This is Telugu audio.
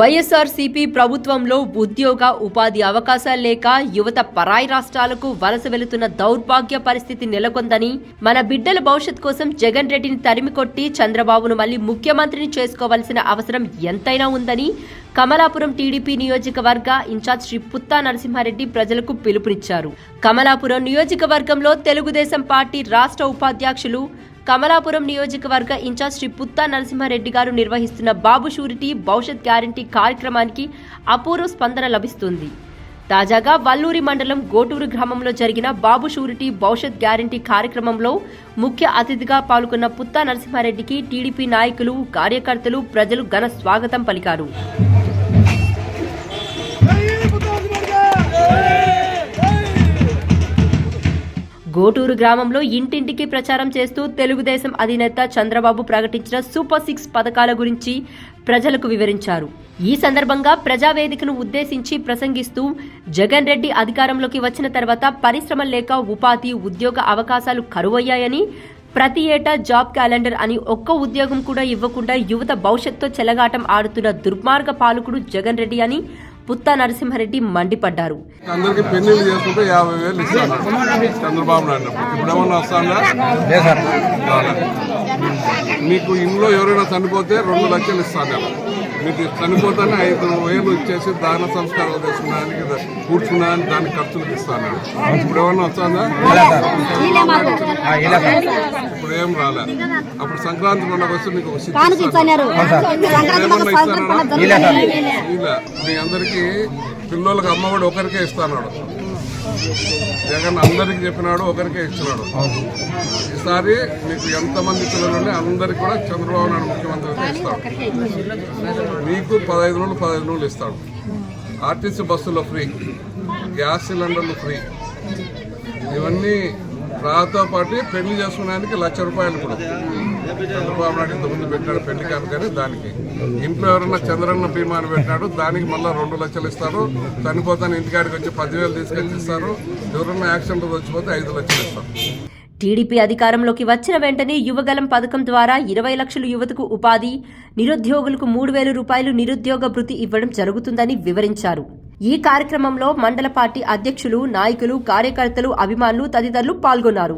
వైఎస్ఆర్సీపీ ప్రభుత్వంలో ఉద్యోగ ఉపాధి అవకాశాలు లేక యువత పరాయి రాష్ట్రాలకు వలస వెళుతున్న దౌర్భాగ్య పరిస్థితి నెలకొందని మన బిడ్డల భవిష్యత్ కోసం జగన్ రెడ్డిని తరిమికొట్టి చంద్రబాబును మళ్ళీ ముఖ్యమంత్రిని చేసుకోవాల్సిన అవసరం ఎంతైనా ఉందని కమలాపురం టీడీపీ నియోజకవర్గ ఇన్ఛార్జ్ శ్రీ పుత్తా నరసింహారెడ్డి ప్రజలకు పిలుపునిచ్చారు. కమలాపురం నియోజకవర్గంలో తెలుగుదేశం పార్టీ రాష్ట్ర ఉపాధ్యక్షులు కమలాపురం నియోజకవర్గ ఇన్ఛార్జ్ శ్రీ పుత్తా నరసింహారెడ్డి గారు నిర్వహిస్తున్న బాబు షూరిటీ భవిష్యత్ గ్యారంటీ కార్యక్రమానికి అపూర్వ స్పందన లభిస్తుంది. తాజాగా వల్లూరి మండలం గోటూరు గ్రామంలో జరిగిన బాబు షూరిటీ భవిష్యత్ గ్యారంటీ కార్యక్రమంలో ముఖ్య అతిథిగా పాల్గొన్న పుత్తా నరసింహారెడ్డికి టీడీపీ నాయకులు కార్యకర్తలు ప్రజలు ఘన స్వాగతం పలికారు. గోటూరు గ్రామంలో ఇంటింటికి ప్రచారం చేస్తూ తెలుగుదేశం అధినేత చంద్రబాబు ప్రకటించిన సూపర్ సిక్స్ పథకాల గురించి ప్రజలకు వివరించారు. ఈ సందర్భంగా ప్రజావేదికను ఉద్దేశించి ప్రసంగిస్తూ జగన్ రెడ్డి అధికారంలోకి వచ్చిన తర్వాత పరిశ్రమలు లేక ఉపాధి ఉద్యోగ అవకాశాలు కరువయ్యాయని ప్రతి ఏటా జాబ్ క్యాలెండర్ అని ఒక్క ఉద్యోగం కూడా ఇవ్వకుండా యువత భవిష్యత్తుతో చెలగాటం ఆడుతున్న దుర్మార్గ పాలకుడు జగన్ రెడ్డి అని పుత్తా నరసింహారెడ్డి మండిపడ్డారు. అందరికి పెళ్ళిళ్ళు చేసుకుంటే యాభై వేలు ఇస్తాను. చంద్రబాబు నాయుడు ఇప్పుడు ఏమన్నా వస్తానా రాలే. మీకు ఇంట్లో ఎవరైనా చనిపోతే రెండు లక్షలు ఇస్తాను. మీకు చనిపోతేనే ఐదు వేలు ఇచ్చేసి దాన సంస్కారాలు చేసుకున్నానికి కూర్చున్నానికి దాని ఖర్చులకు ఇస్తాను. ఇప్పుడు ఏమన్నా వస్తుందా ఏం రాలే. అప్పుడు సంక్రాంతి పండుగ వస్తే మీకు మీ అందరికి పిల్లలకి అమ్మఒడి ఒకరికే ఇస్తాడు జగన్ అందరికి చెప్పినాడు ఒకరికే ఇచ్చినాడు. ఈసారి మీకు ఎంతమంది పిల్లలు ఉంటే అందరికి కూడా చంద్రబాబు నాయుడు ముఖ్యమంత్రిగా ఇస్తాడు మీకు పదహైదు రోజులు పదహైదు రోజులు ఇస్తాడు. ఆర్టీసీ బస్సులో ఫ్రీ గ్యాస్ సిలిండర్లు ఫ్రీ. ఇవన్నీ రాతో పాటు పెళ్ళి చేసుకునేందుకు లక్ష రూపాయలు కూడా చంద్రబాబు నాయుడు ఇంతకుముందు పెట్టాడు పెళ్ళి కాదు కానీ దానికి. ఇంట్లో ఎవరన్నా చంద్రన్న బీమాని పెట్టాడు దానికి మళ్ళీ రెండు లక్షలు ఇస్తారు. చనిపోతాను ఇంటికాడికి వచ్చి పదివేలు తీసుకొచ్చి ఇస్తారు. ఎవరన్నా యాక్సిడెంట్ వచ్చిపోతే ఐదు లక్షలు ఇస్తారు. టీడీపీ అధికారంలోకి వచ్చిన వెంటనే యువగలం పథకం ద్వారా ఇరవై లక్షలు యువతకు ఉపాధి నిరుద్యోగులకు మూడు వేల రూపాయలు నిరుద్యోగ భృతి ఇవ్వడం జరుగుతుందని వివరించారు. ఈ కార్యక్రమంలో మండల పార్టీ అధ్యక్షులు నాయకులు కార్యకర్తలు అభిమానులు తదితరులు పాల్గొన్నారు.